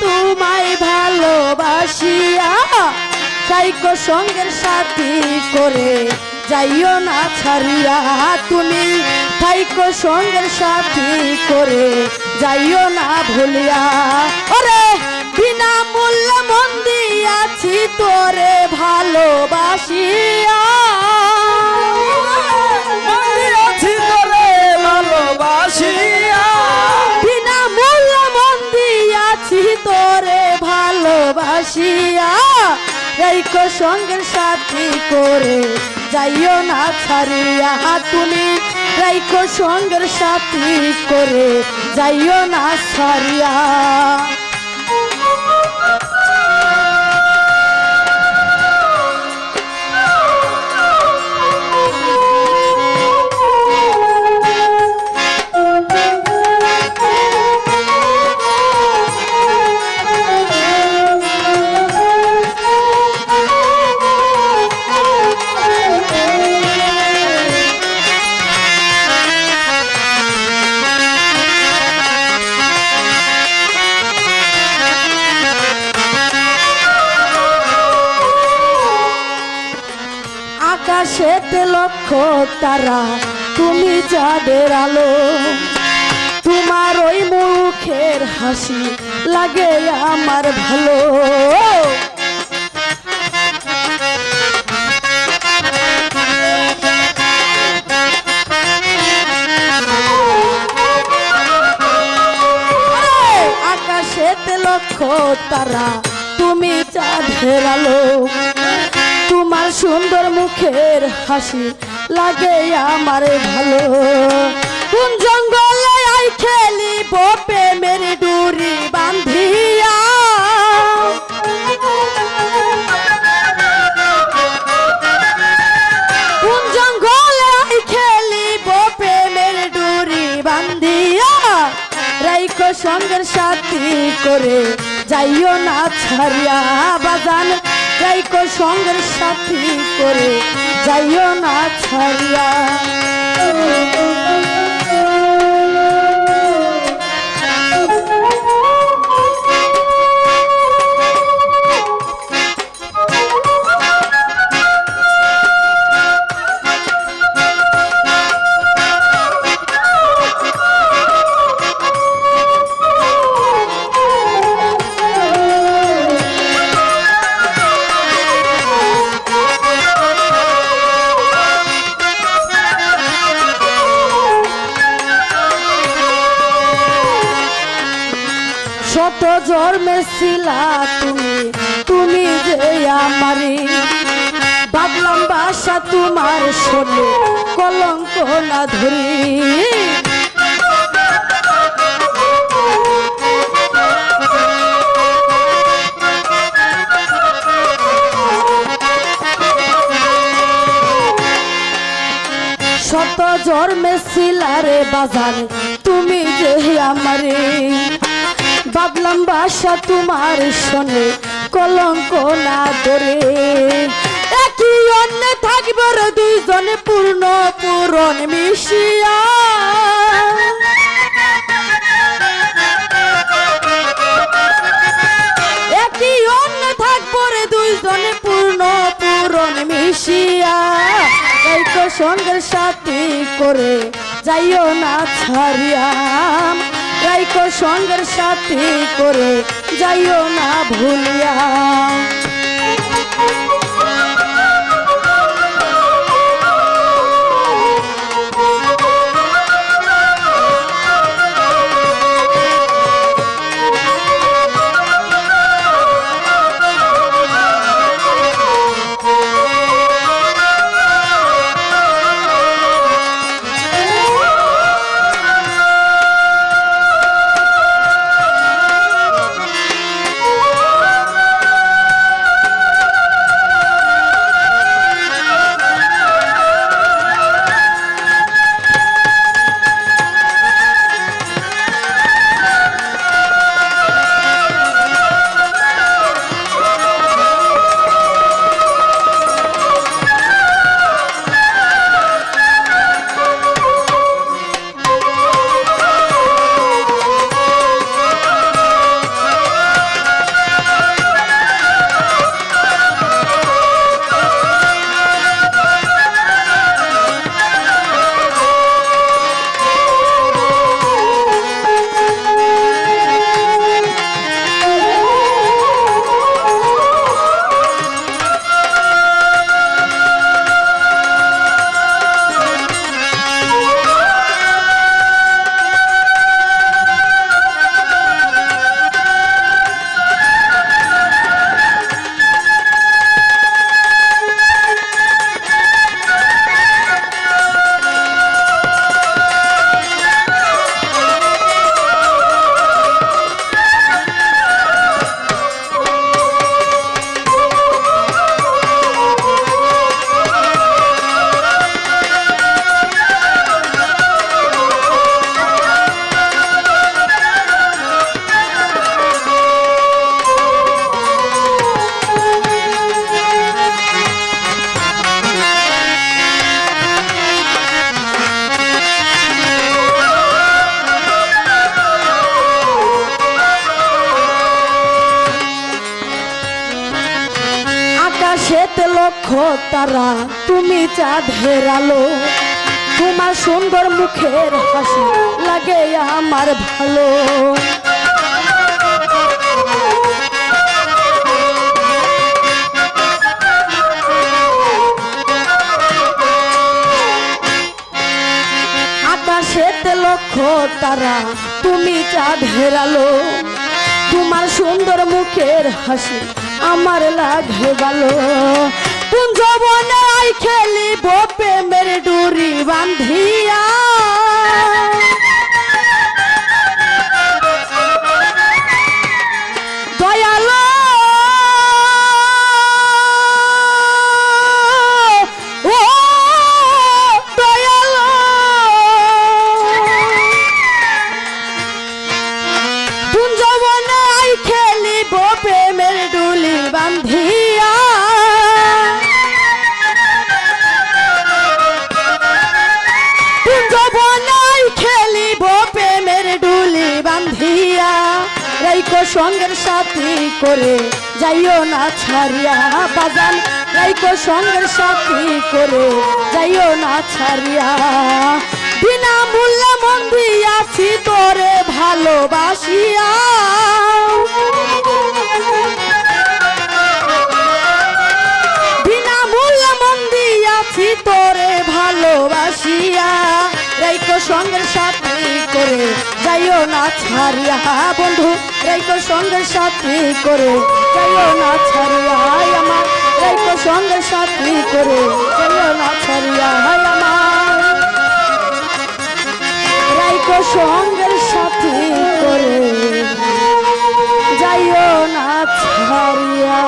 তোমায় ভালোবাসিয়া, সাইকো সঙ্গের সাথী করে যাইও না ছাড়িয়া। তুমি সাইকো সঙ্গের সাথী করে যাইও না ভুলিয়া। ওরে বিনা মূল্য দিয়াছি, তোরে ভালোবাসিয়া। ভালোবাসিয়া রাইকো সঙ্গের সাথী করে যাইও না ছাড়িয়া তুমি রাইকো সঙ্গের সাথী করে যাইও না ছাড়িয়া। আকাশেতে লক্ষ তারা, তুমি যাদের আলো, তোমার ওই মুখের হাসি লাগে আমার ভালো। আকাশেতে লক্ষ তারা, তুমি চাঁদের আলো। সুন্দর মুখের হাসি লাগে আমার ভালো। কোন জঙ্গলে আই খেলি প্রেমের ডুরি বান্ধিয়া? কোন জঙ্গলে আই খেলি প্রেমের ডুরি বান্ধিয়া? রাইকো সঙ্গের সাথী করে যাইও না ছাড়িয়া বাজান। রাইকো সঙ্গের সাথী করে যাইও না ছাড়িয়া। শত জন্মে ছিলা তুমি তুমি যে আমারি। ভাবলাম বাসা তোমার শোনে কলঙ্ক না ধরি। শত জন্মে ছিলারে বাজারে, তুমি যে আমারে। ভাবলাম বাসা তোমার শোনে কলঙ্ক না ধরে। একই অন্য থাকবে দুইজনে পূর্ণ পূরণ মিশিয়া। একই অন্য থাকব দুইজনে পূর্ণ পূরণ মিশিয়া। এই তো সাথী করে যাইও না ছাড়িয়াম রাইকো সঙ্গের সাথী করে যাইও না ভুলিয়া। লক্ষ তারা তুমি চাঁদের আলো তোমার সুন্দর মুখের হাসি লাগে আমার ভালো। তারা তুমি চাঁদের আলো তোমার সুন্দর মুখের হাসি আমার লাগে ভালো। কুঞ্জবনাই খেলিব প্রেমের ডুরি বান্ধিয়া সঙ্গের সাথী করে, যাইও না ছাড়িয়া বাজান রাইকো সঙ্গের সাথী করে, যাইও না ছাড়িয়া। বিনা মূল্যে মন দিয়াছি তোরে ভালোবাসিয়া। বিনা মূল্য মন তোরে ভালোবাসিয়া। সঙ্গের সাথে করে যাইও না ছাড়িয়া, বন্ধু রাইকো সঙ্গের সাথে করে। যাইও না ছাড়িয়া আমার রাইকো সঙ্গের সাথে করে। যাইও না ছাড়িয়া আমার। রাইকো সঙ্গের সাথে করে। যাইও না ছাড়িয়া।